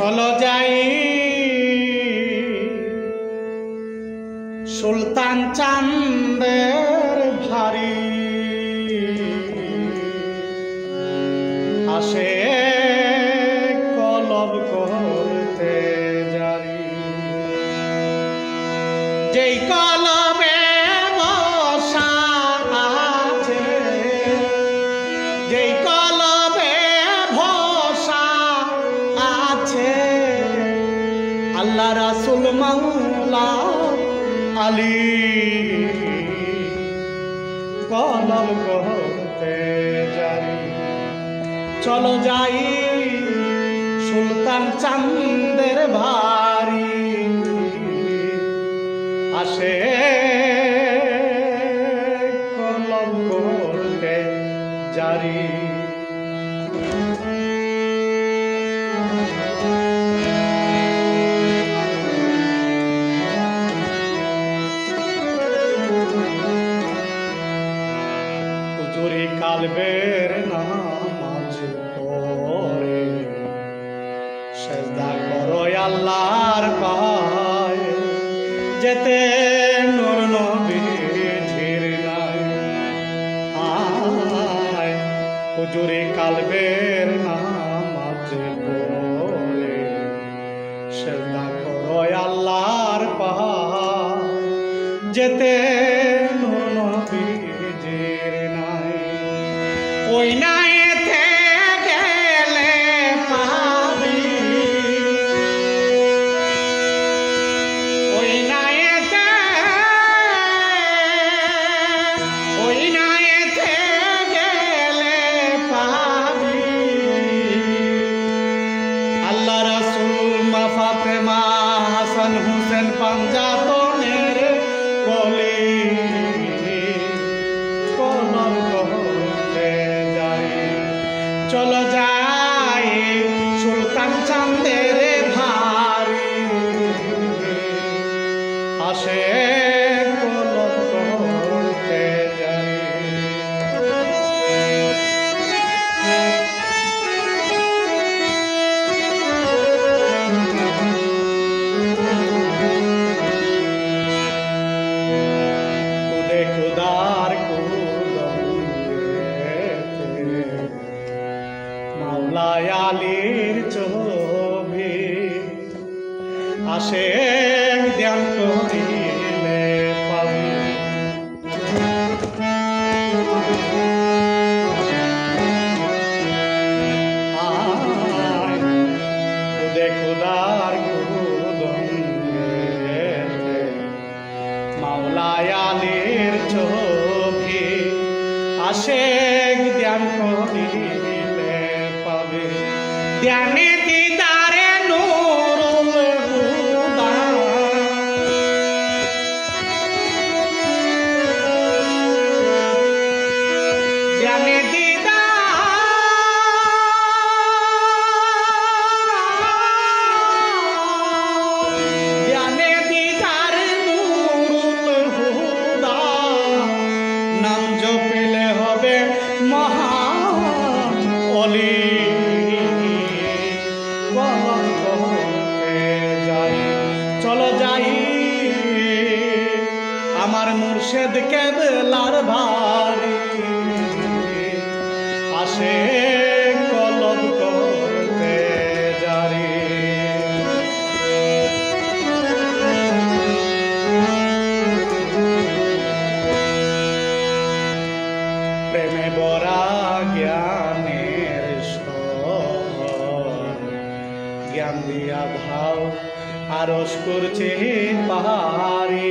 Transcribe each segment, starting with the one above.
চলো যাই। সুলতান চান্দের ভারী। আসে কলব করতে জারি যেই কলবে আলী কলম করতে জারি চলো যাই সুলতান চান্দের ভারী। আসে সেজদা করো আল্লাহর পায়। যেতে নূর নবীজির নাই। আয়, হুজুরি কালবের নামাজ পড়ে। সেজদা করো আল্লাহর পায়। যেতে নূর নবীজির নাই। ওই নাইতে হাসান হুসেন পাঞ্জাতনের আসে ধ্যান করিলে পাবি আয় খুদে খুদার কুদমতে মাওলায় আসে ধ্যান করিলে পাবে ধ্যানে আমার মুর্শেদ কেবলার ভারী আসে জ্ঞান দিয়া ধাও আরস করছে পাহাড়ি।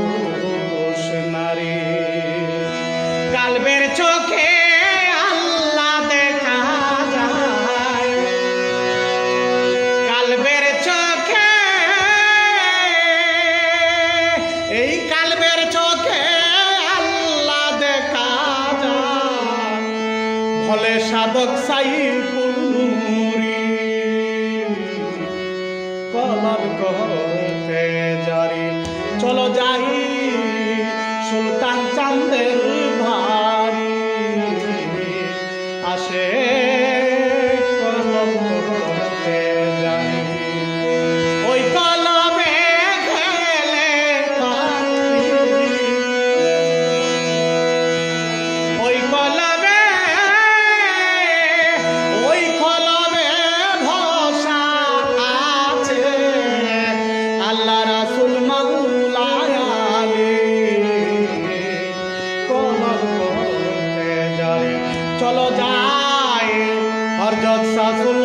শাসক সাইফুল নুরি কলাম কহতে জারি চলো যাই যায়। হরজত শাসুল